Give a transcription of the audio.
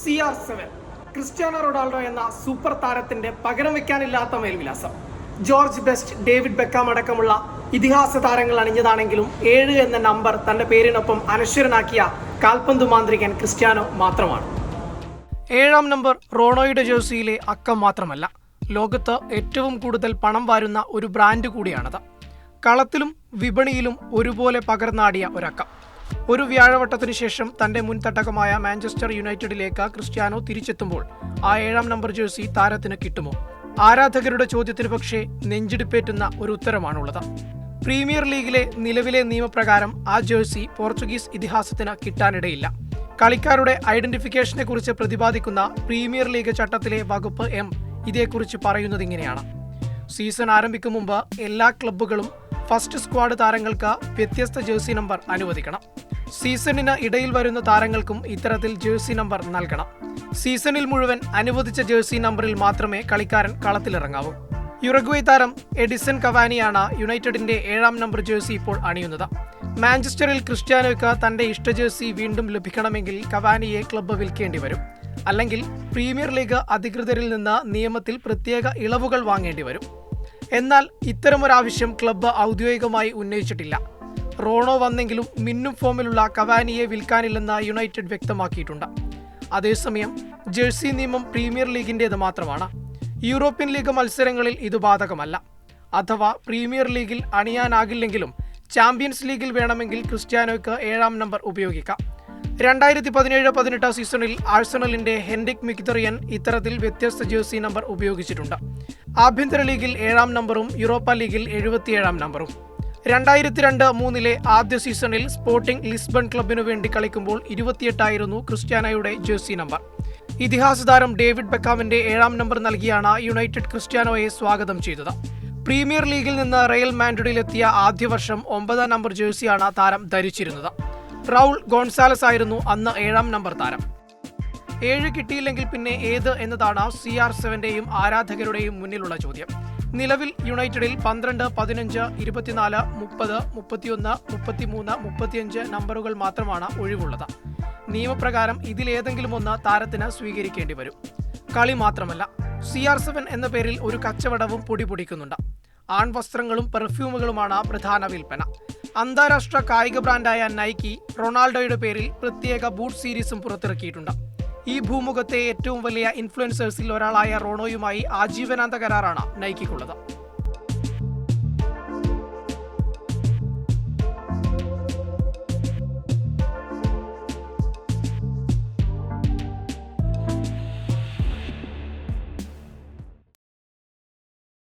C R seven Cristiano Ronaldo എന്ന super താരത്തിന്റെ പകരം വെക്കാനില്ലാത്ത മേൽവിലാസം. ജോർജ് ബെസ്റ്റ് ഡേവിഡ് ബെക്കാം അടക്കമുള്ള ഇതിഹാസ താരങ്ങൾ അണിഞ്ഞതാണെങ്കിലും ഏഴ് എന്ന നമ്പർ തന്റെ പേരിനൊപ്പം അനശ്വരനാക്കിയ കാൽപന്തു മാന്ത്രികൻ ക്രിസ്ത്യാനോ മാത്രമാണ്. ഏഴാം നമ്പർ റോണോയുടെ ജേഴ്സിയിലെ അക്കം മാത്രമല്ല ലോകത്ത് ഏറ്റവും കൂടുതൽ പണം വാരുന്ന ഒരു ബ്രാൻഡ് കൂടിയാണത്. കളത്തിലും വിപണിയിലും ഒരുപോലെ പകർന്നാടിയ ഒരക്കം. ഒരു വ്യാഴവട്ടത്തിനു ശേഷം തന്റെ മുൻ തട്ടകമായ മാഞ്ചസ്റ്റർ യുണൈറ്റഡിലേക്ക് ക്രിസ്ത്യാനോ തിരിച്ചെത്തുമ്പോൾ ആ ഏഴാം നമ്പർ ജേഴ്സി താരത്തിന് കിട്ടുമോ? ആരാധകരുടെ ചോദ്യത്തിന് പക്ഷേ നെഞ്ചിടിപ്പേറ്റുന്ന ഒരു ഉത്തരമാണുള്ളത്. പ്രീമിയർ ലീഗിലെ നിലവിലെ നിയമപ്രകാരം ആ ജേഴ്സി പോർച്ചുഗീസ് ഇതിഹാസത്തിന് കിട്ടാനിടയില്ല. കളിക്കാരുടെ ഐഡന്റിഫിക്കേഷനെ കുറിച്ച് പ്രതിപാദിക്കുന്ന പ്രീമിയർ ലീഗ് ചട്ടത്തിലെ വകുപ്പ് എം ഇതേക്കുറിച്ച് പറയുന്നത് ഇങ്ങനെയാണ് സീസൺ ആരംഭിക്കും മുമ്പ് എല്ലാ ക്ലബ്ബുകളും ഫസ്റ്റ് സ്ക്വാഡ് താരങ്ങൾക്ക് വ്യത്യസ്ത ജേഴ്സി നമ്പർ അനുവദിക്കണം. സീസണിന് ഇടയിൽ വരുന്ന താരങ്ങൾക്കും ഇത്തരത്തിൽ ജേഴ്സി നമ്പർ നൽകണം. സീസണിൽ മുഴുവൻ അനുവദിച്ച ജേഴ്സി നമ്പറിൽ മാത്രമേ കളിക്കാരൻ കളത്തിലിറങ്ങാവൂ. യുറഗ്വേ താരം എഡിസൺ കവാനിയാണ് യുണൈറ്റഡിന്റെ ഏഴാം നമ്പർ ജേഴ്സി ഇപ്പോൾ അണിയുന്നത്. മാഞ്ചസ്റ്ററിൽ ക്രിസ്ത്യാനോയ്ക്ക് തന്റെ ഇഷ്ട ജേഴ്സി വീണ്ടും ലഭിക്കണമെങ്കിൽ കവാനിയെ ക്ലബ്ബ് വിൽക്കേണ്ടി വരും. അല്ലെങ്കിൽ പ്രീമിയർ ലീഗ് അധികൃതരിൽ നിന്ന് നിയമത്തിൽ പ്രത്യേക ഇളവുകൾ വാങ്ങേണ്ടി വരും. എന്നാൽ ഇത്തരമൊരാവശ്യം ക്ലബ്ബ് ഔദ്യോഗികമായി ഉന്നയിച്ചിട്ടില്ല. റോണോ വന്നെങ്കിലും മിന്നും ഫോമിലുള്ള കവാനിയെ വിൽക്കാനില്ലെന്ന് യുണൈറ്റഡ് വ്യക്തമാക്കിയിട്ടുണ്ട്. അതേസമയം ജേഴ്സി നിയമം പ്രീമിയർ ലീഗിന്റേത് മാത്രമാണ്. യൂറോപ്യൻ ലീഗ് മത്സരങ്ങളിൽ ഇത് ബാധകമല്ല. അഥവാ പ്രീമിയർ ലീഗിൽ അണിയാനാകില്ലെങ്കിലും ചാമ്പ്യൻസ് ലീഗിൽ വേണമെങ്കിൽ ക്രിസ്ത്യാനോയ്ക്ക് ഏഴാം നമ്പർ ഉപയോഗിക്കാം. രണ്ടായിരത്തി പതിനേഴ് പതിനെട്ട് സീസണിൽ ആഴ്സണലിന്റെ ഹെൻഡിക് മിക്തറിയൻ ഇത്തരത്തിൽ വ്യത്യസ്ത ജേഴ്സി നമ്പർ ഉപയോഗിച്ചിട്ടുണ്ട്. ആഭ്യന്തര ലീഗിൽ ഏഴാം നമ്പറും യൂറോപ്പ ലീഗിൽ എഴുപത്തിയേഴാം നമ്പറും. രണ്ടായിരത്തി രണ്ട് മൂന്നിലെ ആദ്യ സീസണിൽ സ്പോർട്ടിംഗ് ലിസ്ബൺ ക്ലബിനു വേണ്ടി കളിക്കുമ്പോൾ ഇരുപത്തിയെട്ടായിരുന്നു ക്രിസ്ത്യാനോയുടെ ജേഴ്സി നമ്പർ. ഇതിഹാസ താരം ഡേവിഡ് ബെക്കാമിന്റെ ഏഴാം നമ്പർ നൽകിയാണ് യുണൈറ്റഡ് ക്രിസ്ത്യാനോയെ സ്വാഗതം ചെയ്തത്. പ്രീമിയർ ലീഗിൽ നിന്ന് റയൽ മാൻഡ്രിഡിലെത്തിയ ആദ്യ വർഷം ഒമ്പതാം നമ്പർ ജേഴ്സിയാണ് താരം ധരിച്ചിരുന്നത്. റൗൾ ഗോൺസാലസ് ആയിരുന്നു അന്ന് ഏഴാം നമ്പർ താരം. ഏഴ് കിട്ടിയില്ലെങ്കിൽ പിന്നെ ഏത് എന്നതാണ് സി ആർ സെവന്റെയും ആരാധകരുടെയും മുന്നിലുള്ള ചോദ്യം. നിലവിൽ യുണൈറ്റഡിൽ പന്ത്രണ്ട് പതിനഞ്ച് ഇരുപത്തിനാല് മുപ്പത് മുപ്പത്തിയൊന്ന് മുപ്പത്തിമൂന്ന് മുപ്പത്തിയഞ്ച് നമ്പറുകൾ മാത്രമാണ് ഒഴിവുള്ളത്. നിയമപ്രകാരം ഇതിലേതെങ്കിലും ഒന്ന് താരത്തിന് സ്വീകരിക്കേണ്ടി വരും. കളി മാത്രമല്ല സി ആർ സെവൻ എന്ന പേരിൽ ഒരു കച്ചവടവും പൊടിപൊടിക്കുന്നുണ്ട് ആൺവസ്ത്രങ്ങളും പെർഫ്യൂമുകളുമാണ് പ്രധാന വിൽപ്പന. അന്താരാഷ്ട്ര കായിക ബ്രാൻഡായ നൈക്കി റൊണാൾഡോയുടെ പേരിൽ പ്രത്യേക ബൂട്ട് സീരീസും പുറത്തിറക്കിയിട്ടുണ്ട്. ഈ ഭൂമുഖത്തെ ഏറ്റവും വലിയ ഇൻഫ്ലുവൻസേഴ്സിൽ ഒരാളായ റോണോയുമായി ആജീവനാന്ത കരാറാണ് നൈക്കിക്കുള്ളത്